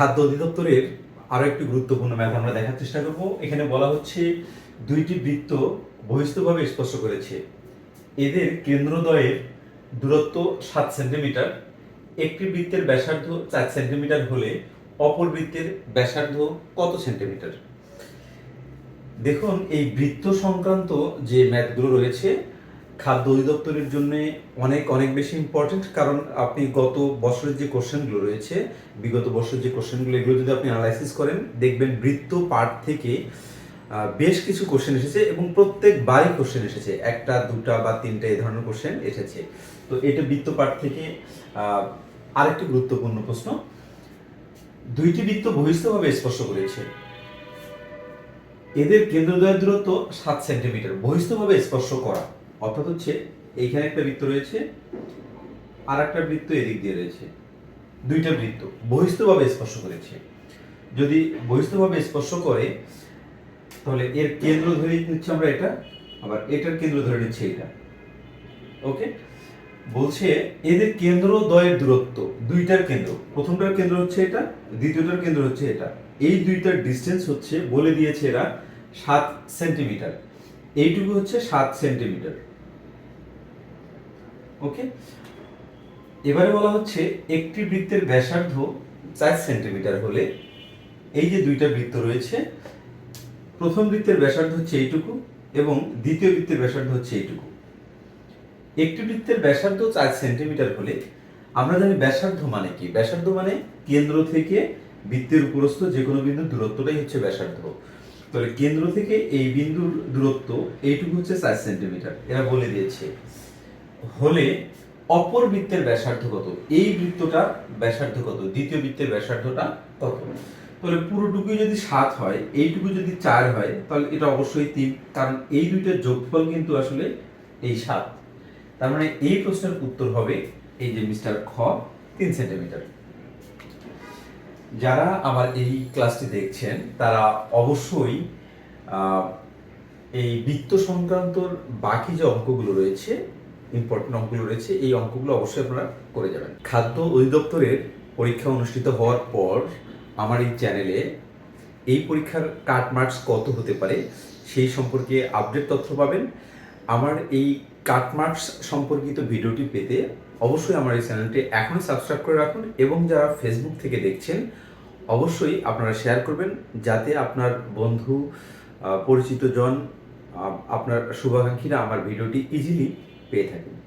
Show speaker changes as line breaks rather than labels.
খাদ্য অধিদপ্তরের আরও একটি গুরুত্বপূর্ণ ম্যাথ আমরা দেখার চেষ্টা করব। এখানে বলা হচ্ছে, দুইটি বৃত্ত বহিস্থভাবে স্পর্শ করেছে। এদের কেন্দ্রদ্বয়ের দূরত্ব সাত সেন্টিমিটার। একটি বৃত্তের ব্যাসার্ধ চার সেন্টিমিটার হলে অপর বৃত্তের ব্যাসার্ধ কত সেন্টিমিটার? দেখুন, এই বৃত্ত সংক্রান্ত যে ম্যাথগুলো রয়েছে খাদ্য অধিদপ্তরের জন্য অনেক অনেক বেশি ইম্পর্টেন্ট কারণ আপনি গত বছরের যে কোশ্চেনগুলো রয়েছে, বিগত বছরের যে কোশ্চেনগুলো, এগুলো যদি আপনি অ্যানালাইসিস করেন, দেখবেন বৃত্ত পার্ট থেকে বেশ কিছু কোশ্চেন এসেছে এবং প্রত্যেক প্রত্যেকবারই কোশ্চেন এসেছে। একটা, দুটা বা তিনটা এই ধরনের কোশ্চেন এসেছে। তো এটা বৃত্ত পার্ট থেকে আরেকটি গুরুত্বপূর্ণ প্রশ্ন। দুইটি বৃত্ত বহিস্থভাবে স্পর্শ করেছে। এদের কেন্দ্রদ্বয়ের দূরত্ব সাত সেন্টিমিটার বহিস্থভাবে স্পর্শ করা। অর্থাৎ হচ্ছে এইখানে একটা বৃত্ত রয়েছে আর একটা বৃত্ত এদিক দিয়ে রয়েছে। দুইটা বৃত্ত বহিস্থভাবে স্পর্শ করেছে। যদি বহিস্থভাবে স্পর্শ করে, তাহলে এর কেন্দ্র ধরে নিচ্ছি আমরা এটা, আবার এটার কেন্দ্র ধরে নিচ্ছি এটা। ওকে? বলছে এদের কেন্দ্র দ্বয়ের দূরত্ব, দুইটার কেন্দ্র। প্রথমটার কেন্দ্র হচ্ছে এটা, দ্বিতীয়টার কেন্দ্র হচ্ছে এটা। এই দুইটার ডিস্টেন্স হচ্ছে, বলে দিয়েছে এরা সাত সেন্টিমিটার এইটুকু হচ্ছে সাত সেন্টিমিটার ওকে এবারে বলা হচ্ছে একটি বৃত্তের ব্যাসার্ধ চার সেন্টিমিটার হলে এই যে দুইটা বৃত্ত রয়েছে, প্রথম বৃত্তের ব্যাসার্ধ হচ্ছে এইটুকু এবং দ্বিতীয় বৃত্তের ব্যাসার্ধ হচ্ছে এইটুকু। একটি বৃত্তের ব্যাসার্ধ চার সেন্টিমিটার হলে আমরা জানি ব্যাসার্ধ মানে কি? ব্যাসার্ধ মানে কেন্দ্র থেকে বৃত্তের উপরস্থ যে কোনো বিন্দুর দূরত্বটাই হচ্ছে ব্যাসার্ধ। তাহলে কেন্দ্র থেকে এই বিন্দুর দূরত্ব এইটুকু হচ্ছে চার সেন্টিমিটার। এরা বলে দিয়েছে। হলে অপর বৃত্তের ব্যাসার্ধ কত? এই বৃত্তটা ব্যাসার্ধ কত দ্বিতীয় বৃত্তের ব্যাসার্ধটা কত? তাহলে পুরোটুকুই যদি সাত হয়, এইটুকু যদি চার হয়, তাহলে এটা অবশ্যই তিন, কারণ এই দুইটার যোগফল কিন্তু আসলে এই সাত। তার মানে এই প্রশ্নের উত্তর হবে এই যে মিস্টার খ, তিন সেন্টিমিটার। যারা আমার এই ক্লাসটি দেখছেন, তারা অবশ্যই এই বৃত্ত সংক্রান্ত বাকি যে অঙ্কগুলো রয়েছে ইম্পর্টেন্ট অঙ্কগুলো রয়েছে, এই অঙ্কগুলো অবশ্যই আপনারা করে যাবেন। খাদ্য অধিদপ্তরের পরীক্ষা অনুষ্ঠিত হওয়ার পর আমার এই চ্যানেলে এই পরীক্ষার কাট মার্কস কত হতে পারে সেই সম্পর্কে আপডেট তথ্য পাবেন। আমার এই কাট মার্কস সম্পর্কিত ভিডিওটি পেতে অবশ্যই আমার এই চ্যানেলটি এখনই সাবস্ক্রাইব করে রাখুন এবং যারা ফেসবুক থেকে দেখছেন, অবশ্যই আপনারা শেয়ার করবেন যাতে আপনার বন্ধু পরিচিত জন আপনার শুভাকাঙ্ক্ষীরা আমার ভিডিওটি ইজিলি পেয়ে থাকেন